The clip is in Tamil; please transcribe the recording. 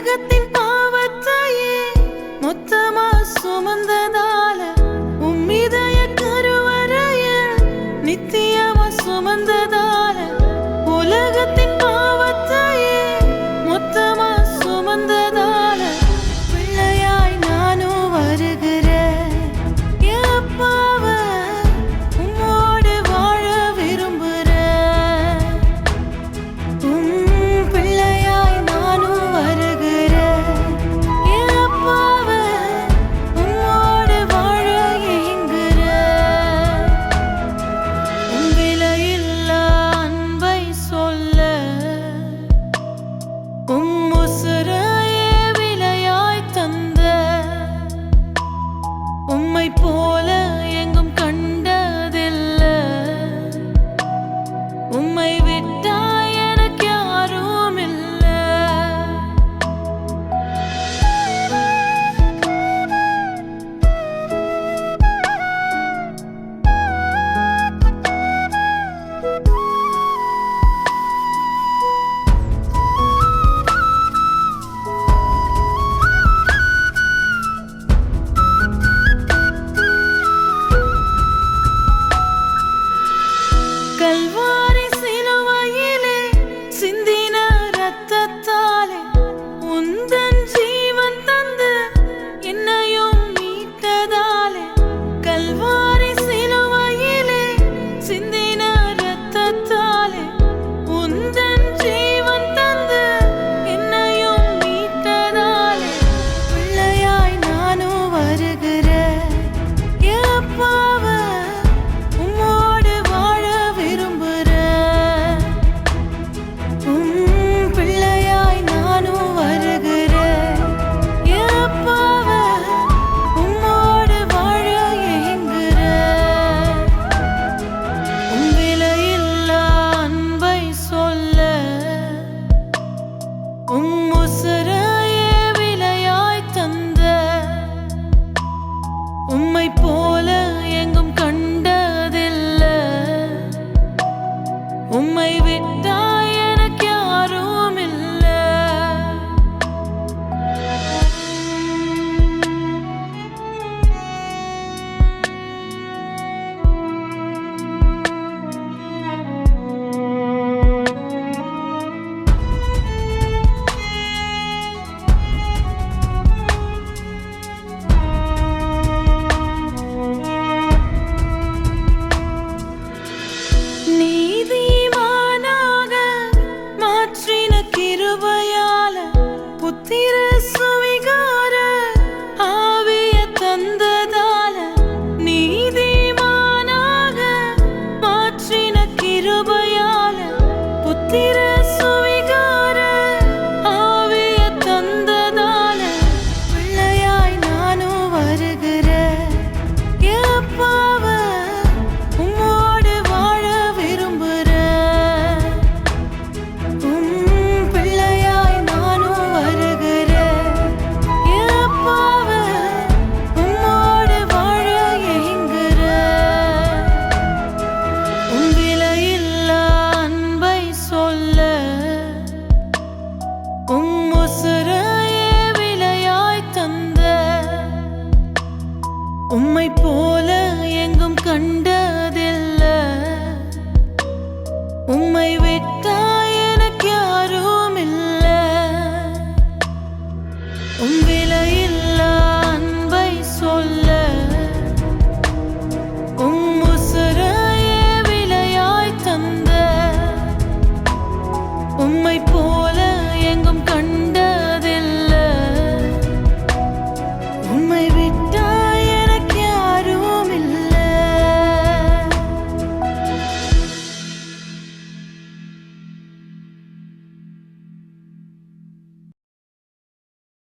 உலகத்தின் பாவத்தையே மொத்தமா சுமந்ததால உம்மிதய கருவறைய நித்திய போல uma Tira.